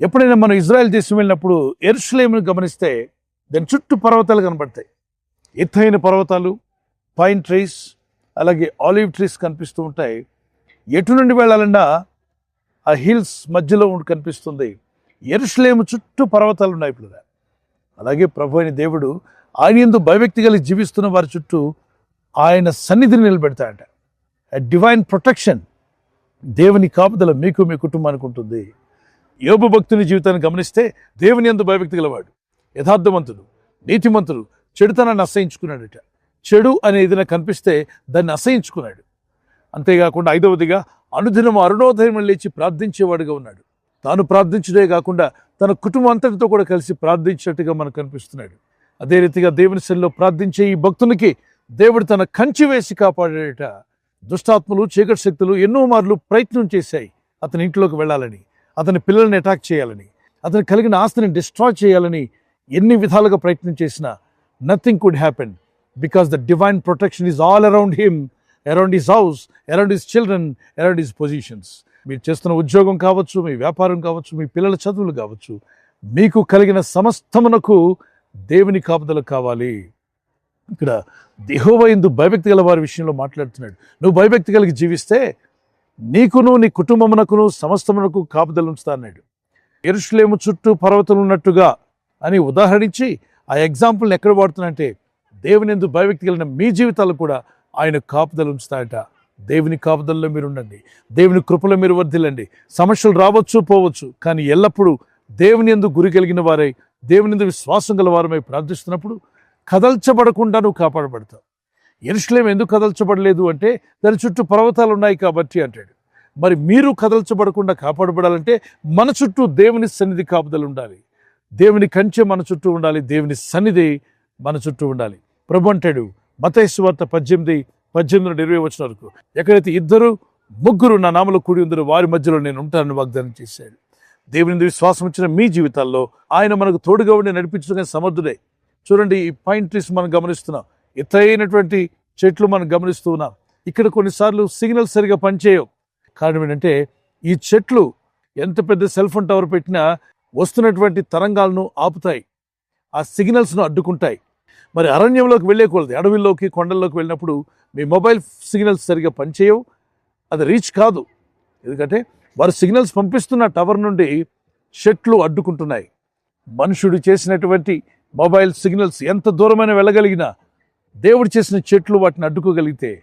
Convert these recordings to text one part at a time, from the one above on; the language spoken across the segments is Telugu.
ఎప్పుడైనా మనం ఇజ్రాయెల్ దేశం వెళ్ళినప్పుడు ఎరుసలేమును గమనిస్తే దాని చుట్టూ పర్వతాలు కనబడతాయి. ఎత్తైన పర్వతాలు పైన్ ట్రీస్ అలాగే ఆలివ్ ట్రీస్ కనిపిస్తూ ఉంటాయి. ఎటు నుండి వెళ్ళాలన్నా ఆ హిల్స్ మధ్యలో ఉండి కనిపిస్తుంది. ఎరుసలేము చుట్టూ పర్వతాలు ఉన్నాయి ఇప్పుడు అలాగే ప్రభు అయిన దేవుడు ఆయన ఎందు భయభక్తి కలిగి జీవిస్తున్న వారి చుట్టూ ఆయన సన్నిధిని నిలబెడతాడట. డివైన్ ప్రొటెక్షన్ దేవుని కాపుదల మీకు మీ కుటుంబానికి ఉంటుంది. యోబు భక్తుని జీవితాన్ని గమనిస్తే దేవుని ఎందు భయభక్తి గలవాడు యథార్థవంతుడు నీతిమంతుడు చెడుతనాన్ని అసహించుకున్నాడట. చెడు అనేది నాకు కనిపిస్తే దాన్ని అసహించుకున్నాడు. అంతేకాకుండా ఐదవదిగా అనుదినం అరుణోదయం లేచి ప్రార్థించేవాడుగా ఉన్నాడు. తాను ప్రార్థించడే కాకుండా తన కుటుంబం అంతటితో కూడా కలిసి ప్రార్థించినట్టుగా మనకు కనిపిస్తున్నాడు. అదే రీతిగా దేవుని శైలిలో ప్రార్థించే ఈ భక్తునికి దేవుడు తన కంచి వేసి కాపాడాడట. దుష్టాత్మలు చీకటి శక్తులు ఎన్నో మార్లు ప్రయత్నం చేశాయి అతని ఇంట్లోకి వెళ్ళాలని. అతని పిల్లల్ని అటాక్ చేయాలని అతను కలిగిన ఆస్తిని డిస్ట్రాయ్ చేయాలని ఎన్ని విధాలుగా ప్రయత్నం చేసినా nothing could happen because the divine protection is all around him around his house around his children around his positions మీరు చేస్తున్న ఉద్యోగం కావచ్చు మీ వ్యాపారం కావచ్చు మీ పిల్లల చదువులు కావచ్చు మీకు కలిగిన సమస్తమునకు దేవుని కాపుదల కావాలి. ఇక్కడ దిహోవ ఎందు భయభక్తి గల వారి విషయంలో మాట్లాడుతున్నాడు. నువ్వు భయభక్తి కలిగి జీవిస్తే నీకును నీ కుటుంబమునకును సమస్తమునకు కాపుదల ఉంచుతా అన్నాడు. ఎరుషులేము చుట్టూ పర్వతం ఉన్నట్టుగా అని ఉదాహరించి ఆ ఎగ్జాంపుల్ని ఎక్కడ వాడుతున్నంటే దేవుని ఎందు భయవ్యక్తి కలిగిన మీ జీవితాలు కూడా ఆయన కాపుదల ఉంచుతాయట. దేవుని కాపుదల్లో మీరు ఉండండి. దేవుని కృపలో మీరు వర్ధిల్లండి. సమస్యలు రావచ్చు పోవచ్చు కానీ ఎల్లప్పుడూ దేవుని ఎందు గురి కలిగిన వారై దేవుని ఎందు విశ్వాసం గల వారమై ప్రార్థిస్తున్నప్పుడు కదల్చబడకుండా నువ్వు కాపాడబడతావు. ఎరుషులేం ఎందుకు కదల్చబడలేదు అంటే దాని చుట్టూ పర్వతాలు ఉన్నాయి కాబట్టి అంటాడు. మరి మీరు కదల్చబడకుండా కాపాడబడాలంటే మన చుట్టూ దేవుని సన్నిధి కాపుదలు ఉండాలి దేవుని కంచె మన చుట్టూ ఉండాలి దేవుని సన్నిధి మన చుట్టూ ఉండాలి. ప్రభు అంటాడు మతేశ్వార్త పద్దెనిమిది పద్దెనిమిది నుండి ఇరవై వచ్చిన వరకు. ఎక్కడైతే ఇద్దరు ముగ్గురు నా నామలో కూడి ఉందరో వారి మధ్యలో నేను ఉంటానని వాగ్దానం చేశాడు. దేవుని విశ్వాసం వచ్చిన మీ జీవితాల్లో ఆయన మనకు తోడుగా ఉండి నడిపించడానికి సమర్థుడే. చూడండి ఈ పాయింట్ మనం గమనిస్తున్నాం. ఎత్తైనటువంటి చెట్లు మనం గమనిస్తూ ఉన్నాం. ఇక్కడ కొన్నిసార్లు సిగ్నల్ సరిగా పనిచేయవు. కారణం ఏంటంటే ఈ చెట్లు ఎంత పెద్ద సెల్ ఫోన్ టవర్ పెట్టినా వస్తున్నటువంటి తరంగాలను ఆపుతాయి. ఆ సిగ్నల్స్ను అడ్డుకుంటాయి. మరి అరణ్యంలోకి వెళ్ళేకూడదు. అడవిల్లోకి అడవిలోకి కొండల్లోకి వెళ్ళినప్పుడు మీ మొబైల్ సిగ్నల్స్ సరిగా పనిచేయవు. అది రీచ్ కాదు. ఎందుకంటే వారు సిగ్నల్స్ పంపిస్తున్న టవర్ నుండి చెట్లు అడ్డుకుంటున్నాయి. మనుషుడు చేసినటువంటి మొబైల్ సిగ్నల్స్ ఎంత దూరమైన వెళ్ళగలిగినా దేవుడు చేసిన చెట్లు వాటిని అడ్డుకోగలిగితే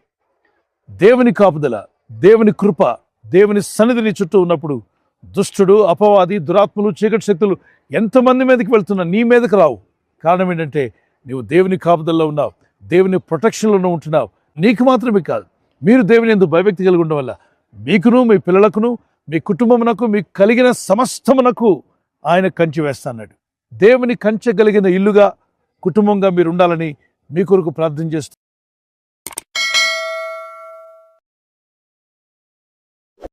దేవుని కాపుదల దేవుని కృప దేవుని సన్నిధిని చుట్టూ ఉన్నప్పుడు దుష్టుడు అపవాది దురాత్మలు చీకటి శక్తులు ఎంతమంది మీదకి వెళ్తున్నా నీ మీదకి రావు. కారణం ఏంటంటే నీవు దేవుని కాపుదల్లో ఉన్నావు దేవుని ప్రొటెక్షన్లో ఉంటున్నావు. నీకు మాత్రమే కాదు మీరు దేవుని ఎందుకు భయభక్తి కలిగి ఉండడం వల్ల మీకును మీ పిల్లలకును మీ కుటుంబమునకు మీకు కలిగిన సమస్తమునకు ఆయన కంచి వేస్తాన్నాడు. దేవుని కంచె కలిగిన ఇల్లుగా కుటుంబంగా మీరు ఉండాలని మీ కొరకు ప్రార్థన చేస్తూ